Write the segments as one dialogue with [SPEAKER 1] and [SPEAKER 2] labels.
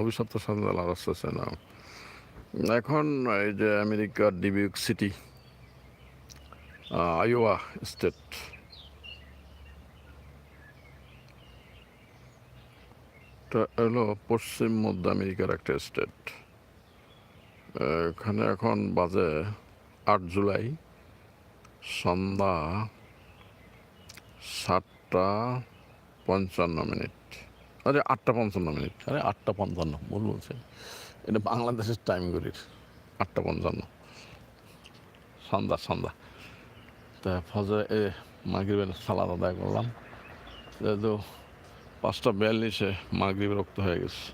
[SPEAKER 1] অভিশপ্ত সাল্লাহ রাস্তাম এখন এই যে আমেরিকার ডিবিউক সিটি আইওয়া স্টেট হলো পশ্চিম মধ্য আমেরিকার একটা স্টেট এখানে এখন বাজে আট জুলাই, সন্ধ্যা সাতটা পঞ্চান্ন মিনিট। আরে আটটা পঞ্চান্ন মিনিট। আরে আটটা পঞ্চান্ন ভুল বলছে এটা বাংলাদেশের টাইম ঘড়ির। আটটা পঞ্চান্ন। সন্ধ্যা সন্ধ্যা। তা ফজরে এ মাগরিবের সালাদ আদায় করলাম। যেহেতু পাঁচটা বিয়াল্লিশে মাগরিব রক্ত হয়ে গেছে।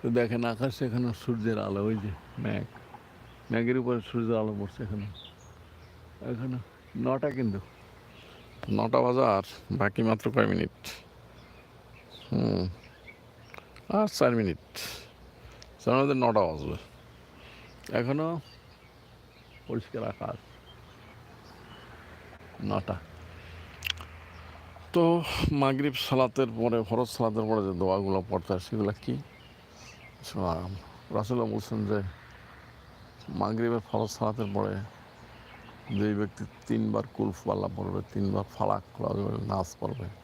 [SPEAKER 1] তো দেখেন আকাশে এখানে সূর্যের আলো ওই যে ম্যাঘ ম্যাঘের উপরে সূর্যের আলো পড়ছে এখানে। এখানে নটা কিন্তু। নটা বাজার বাকি মাত্র কয় মিনিট? হুম। আর চার মিনিট। তার মধ্যে নটা বাজবে। এখনও পরিষ্কার আকাশ। নটা। তো মাগরিব সালাতের পরে, ফরজ সালাতের পরে যে দোয়াগুলো পড়তে হয়, সেগুলো কি? রাসুল্লাহ বলছেন যে, মাগরিবের ফরজ সালাতের পরে যে ব্যক্তি তিনবার কুলফ পাল্লা পড়বে, তিনবার ফালাক নাচ পড়বে।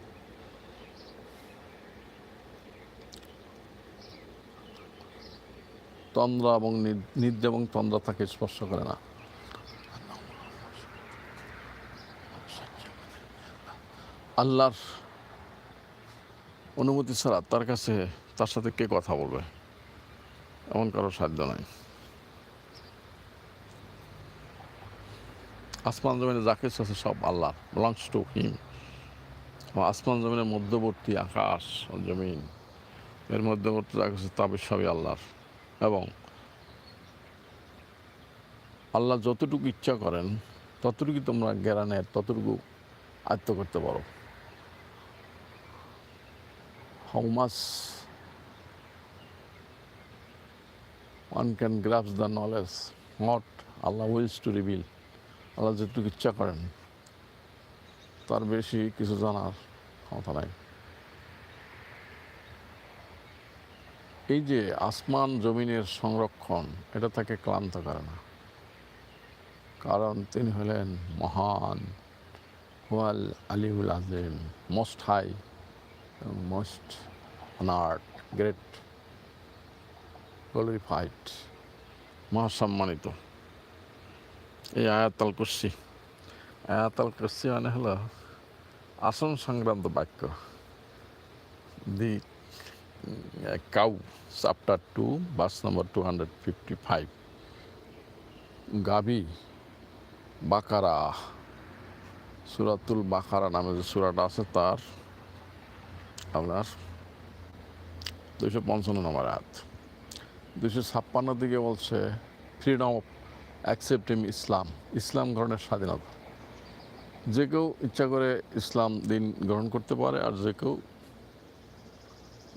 [SPEAKER 1] তন্দ্রা এবং নিদ্রা এবং তন্দ্রা তাকে স্পর্শ করে না। আল্লাহর অনুমতি ছাড়া তার কাছে, তার সাথে কে কথা বলবে? এমন কারও সাধ্য নাই। আসমান জমিনে যা কিছু আছে সব আল্লাহ বিলংস টু হিম আসমান জমিনের মধ্যবর্তী আকাশ জমিন, এর মধ্যবর্তী যা কিছু তা সবই আল্লাহর। এবং আল্লাহ যতটুকু ইচ্ছা করেন ততটুকু তোমরা জ্ঞানের ততটুকু আয়ত্ত করতে পারো much one can grasp the knowledge, what Allah wills to reveal. আল্লাহ যেটুকু ইচ্ছা করেন তার বেশি কিছু জানার ক্ষমতা নাই এই যে আসমান জমিনের সংরক্ষণ এটা তাকে ক্লান্ত করে না। কারণ তিনি হলেন মহান হুয়াল আলিউল আজম most high most honoured great glorified, মহাসম্মানিত। এই আয়াতাল কুর্সি আয়াতাল কুর্সি মানে হলো আসন সংক্রান্ত বাক্য। The cow chapter two verse number two hundred fifty five গাবি বাকারা সুরাতুল বাকারা নামে যে সুরাটা আছে, তার আপনার দুশো পঞ্চান্ন নম্বর হাত দুশো ছাপ্পান্ন দিকে বলছে ফ্রিডম অফ অ্যাকসেপ্টিং ইসলাম ইসলাম গ্রহণের স্বাধীনতা। যে কেউ ইচ্ছা করে ইসলাম দিন গ্রহণ করতে পারে, আর যে কেউ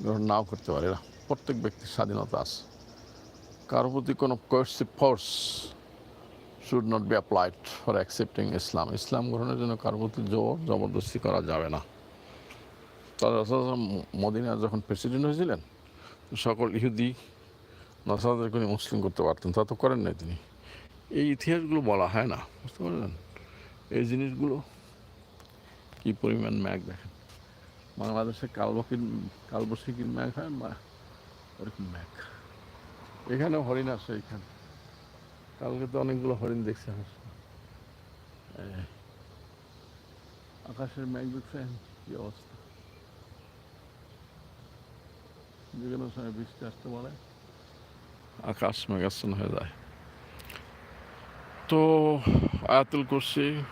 [SPEAKER 1] গ্রহণ নাও করতে পারে। এরা প্রত্যেক ব্যক্তির স্বাধীনতা আছে। কারোর প্রতি কোনো coercive force should not be applied for accepting Islam ইসলাম গ্রহণের জন্য কারোর প্রতি জোর, জবরদস্তি করা যাবে না। তারা মদিনা যখন প্রেসিডেন্ট হয়েছিলেন, সকল ইহুদি নাসাদের কোনো মুসলিম করতে পারতেন। তা তো করেন নাই তিনি। এই ইতিহাসগুলো বলা হয় না, বুঝতে পারলেন? এই জিনিসগুলো কী পরিমাণ ম্যাগ দেখেন? বাংলাদেশে কালবকির কালবৈশাখীর ম্যাগ হয় ওরকম ম্যাগ। এখানেও হরিণ আছে এখানে। কালকে তো অনেকগুলো হরিণ দেখছে আকাশের ম্যাগ দেখছেন? কি অবস্থা? যে কোনো সময় বৃষ্টি আসতে পারে। আকাশ মেঘাচ্ছন্ন হয়ে যায়। তো, আয়াতুল করছি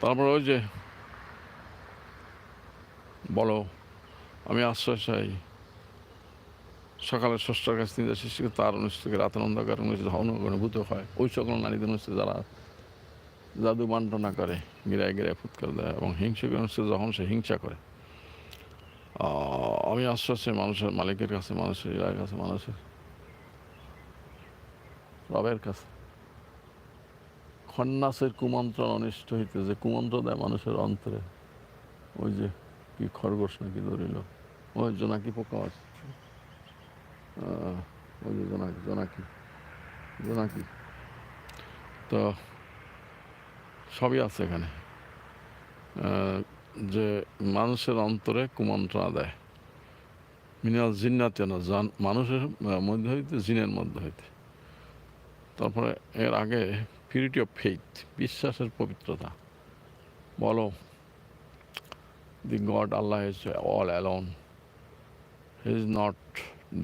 [SPEAKER 1] তারপরে ওই যে বলো, আমি আশ্রয় চাই। সকালে ষষ্ঠর কাছে তিনটা শিশুকে তার অনুষ্ঠিত রাতের অন্ধকার অনুষ্ঠিত অনুভূত হয়। ওই সকল নারীদের অনুষ্ঠিত যারা জাদু বান্টনা করে, গিরায় গিরায় ফুৎকার দেয় এবং হিংসুক অনুষ্ঠিত যখন সে হিংসা করে। আমি আশ্বাসে মানুষের মালিকের কাছে, মানুষের ইলার কাছে, মানুষের রবের কাছে। খন্নাসের কুমন্ত্রণ অনিষ্ট হইতে যে কুমন্ত্র দেয় মানুষের অন্তরে, ওই যে কি খরগোশ নাকি ধরিল? ওই জোনাকি পোকা আছে। ওই যে জোনাকি জোনাকি জোনাকি। তো সবই আছে এখানে। যে মানুষের অন্তরে কুমন্ত্রণা দেয়। মিনাল জিন্নাতে না জান মানুষের মধ্যে হইতে, জিনের মধ্যে হইতে। তারপরে এর আগে পিউরিটি অফ ফেইথ বিশ্বাসের পবিত্রতা। বলো the God Allah is all alone he is not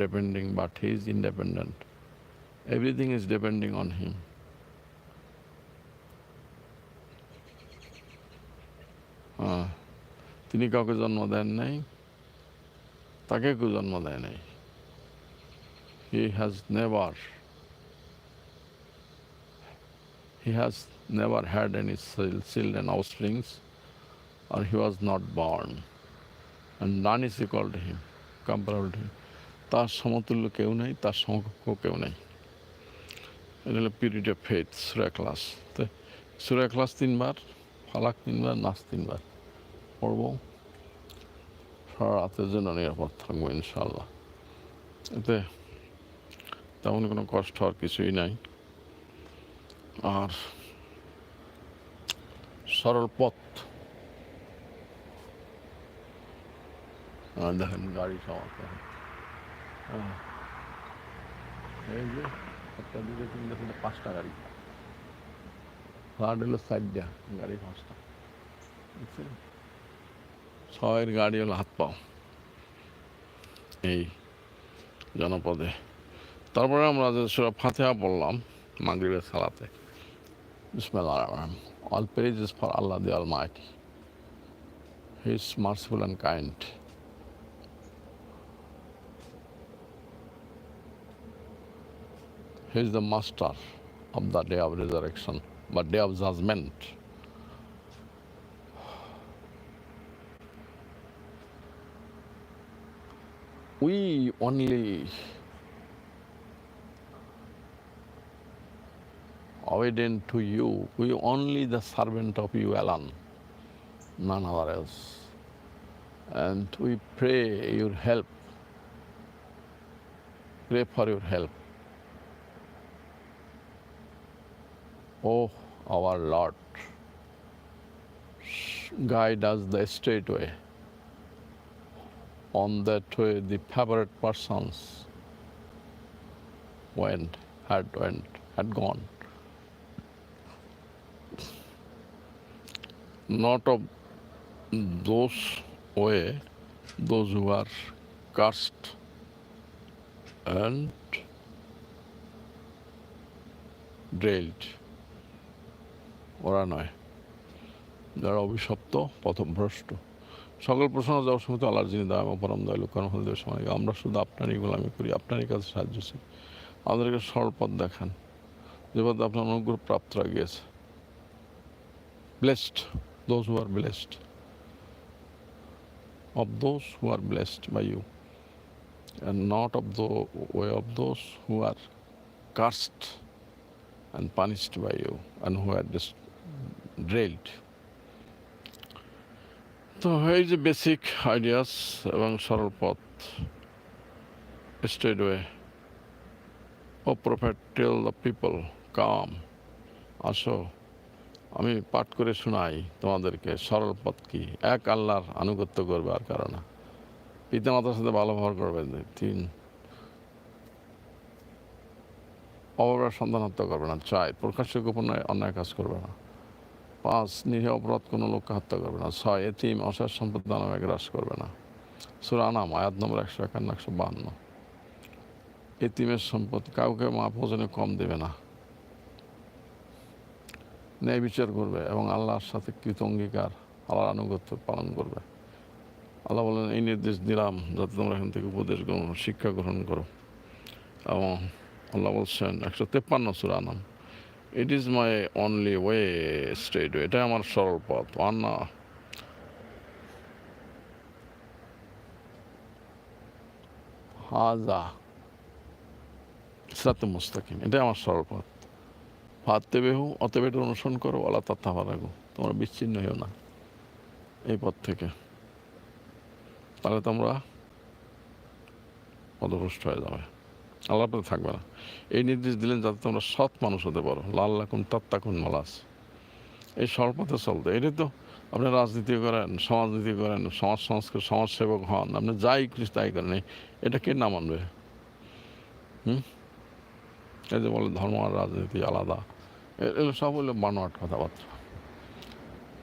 [SPEAKER 1] depending but he is independent everything is depending on him হ্যাঁ তিনি কাউকে জন্ম দেন নাই তাকে কেউ জন্ম দেয় নাই he has never he has never had any children offsprings or he was not born. And none is equal to him comparable to him. তার সমতুল্য কেউ নেই, তার সমকক্ষ কেউ নেই। এটা হলো পিরিয়ড অফ ফেথ সুরা ক্লাস তো সুরা ক্লাস তিনবার, ফালাক তিনবার নাচ তিনবার পড়ব। সারা রাতের জন্য নিরাপদ থাকব ইনশাল্লাহ এতে তেমন কোনো কষ্ট হওয়ার কিছুই নাই। আর সরল পথ দেখেন গাড়ি হ্যাঁ এই যে একটা দুটো তিনটে তিনটে পাঁচটা গাড়ি। ফ্লাড হলো চারটা গাড়ি পাঁচটা। বুঝছেন? ছয়ের গাড়ি হলো হাত পাও। এই জনপদে। তারপরে আমরা যে সুরা ফাতেহা বললাম মাগরিবের সালাতে। বিসমিল্লাহ Rahman all praises for Allah the almighty he is merciful and kind He is the master of the day of resurrection, but day of judgment. We only obedient to you. We only the servant of you alone, none other else. And we pray your help. Pray for your help. O our Lord, guide us the straight way. On that way, the favorite persons went, had went, had gone. Not of those way, those who are cursed and drilled. ওরা নয়। যারা অভিশপ্ত পথভ্রষ্ট সকল প্রশ্ন যাওয়ার সময় তো আল্লাহর যিনি দাম পরম দয়ালু কর্ম হলদেব সময় আমরা শুধু আপনারই গোলামি করি, আপনারই কাছে সাহায্য চাই। আমাদেরকে সরল পথ দেখান। যে পথে আপনার অনুগ্রহ প্রাপ্ত গিয়েছে blessed those who are blessed those who are blessed by you. And not of the way of those who are cursed and punished by you and who are dis- drilled. তো এই যে বেসিক আইডিয়াস এবং সরল পথ way O prophet tell the people come আসো। আমি পাঠ করে শোনাই তোমাদেরকে, সরল পথ কি? এক আল্লাহর আনুগত্য করবে আর কারণে পিতা মাতার সাথে ভালো ব্যবহার করবে তিন, অভাবের সন্ধান হত্যা করবে না। চার, প্রকাশ্য গোপনে অন্যায় কাজ করবে না। পাঁচ নিরীহ অপরাধ কোনো লোককে হত্যা করবে না, ছয় এতিম অসার সম্পদ দানামে গ্রাস করবে না। সুরানাম আয়াত নম্বর একশো একান্ন, একশো বাহান্ন। এতিমের সম্পদ কাউকে মা ভোজনে কম দেবে না। ন্যায় বিচার করবে এবং আল্লাহর সাথে কৃত অঙ্গীকার, আল্লাহর আনুগত্য পালন করবে। আল্লাহ বলেন, এই নির্দেশ দিলাম যাতে তোমরা এখান থেকে উপদেশ গ্রহণ, শিক্ষা গ্রহণ করো। এবং আল্লাহ বলছেন, একশো তেপ্পান্ন সুরা নাম it is my only way straight way এটাই আমার সরল পথ আন্না হাজা। সাতে মুস্তাকিম, এটাই আমার সরল পথ। ফাতে বেহু, অতএব এটা অনুসরণ করো, আল্লাহ তাত্তা রাখো। তোমরা বিচ্ছিন্ন হও না এই পথ থেকে। তাহলে তোমরা পদভ্রষ্ট হয়ে যাবে। আল্লাহ পথে থাকবে না। এই নির্দেশ দিলেন যাতে তোমরা সৎ মানুষ হতে পারো। লাল লাকুন তাত্তাকুন মালাস। এই সরপথে চলতে। এটাই তো আপনি রাজনীতি করেন, সমাজনীতি করেন, সমাজ সংস্কার সমাজসেবক হন, আপনি যাই খুশি তাই করেন। এটা কে না মানবে? হুম? এই যে বলে ধর্ম আর রাজনীতি আলাদা। এগুলো সব হলো বানোয়াট কথাবার্তা।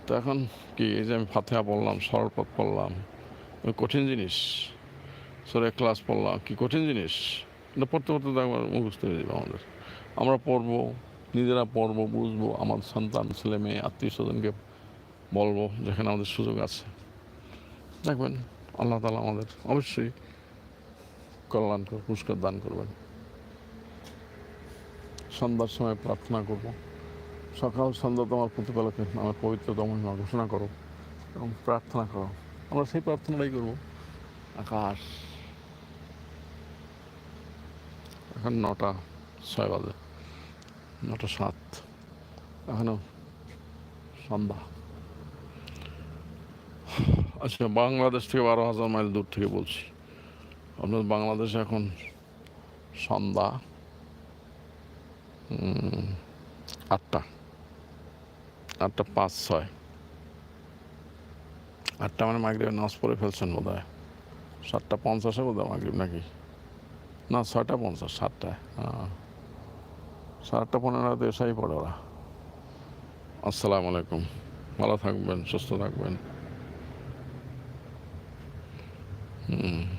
[SPEAKER 1] তো এখন কি, এই যে আমি ফাতেহা পড়লাম সরল পথ পড়লাম, কঠিন জিনিস। সরে ক্লাস পড়লাম, কি কঠিন জিনিস? পড়তে পড়তে তো একবার মুখস্থ হয়ে যাবে আমাদের আমরা পড়ব নিজেরা পড়ব বুঝব আমার সন্তান ছেলে মেয়ে আত্মীয় স্বজনকে বলব যেখানে আমাদের সুযোগ আছে দেখবেন আল্লাহ তালা আমাদের অবশ্যই কল্যাণ করে পুরস্কার দান করবেন সন্ধ্যার সময় প্রার্থনা করব সকাল সন্ধ্যা তোমার প্রতিপালকের আমার পবিত্র মহিমা ঘোষণা করো এবং প্রার্থনা করো আমরা সেই প্রার্থনাটাই করব আকাশ এখন নটা, ছয় বাজে। নটা সাত। এখনও সন্ধ্যা। আচ্ছা বাংলাদেশ থেকে বারো হাজার মাইল দূর থেকে বলছি। আপনার বাংলাদেশে এখন সন্ধ্যা আটটা। আটটা পাঁচ ছয়। আটটা মানে মাগরিবের নামাজ পড়ে ফেলছেন বোধ হয় সাতটা পঞ্চাশে বোধ হয় মাগরিব নাকি? না, ছয়টা পঞ্চাশ, সাতটায়। হ্যাঁ সাতটা পনেরোতে এসাই পড়ে ওরা। আসসালামু আলাইকুম ভালো থাকবেন, সুস্থ থাকবেন। হুম।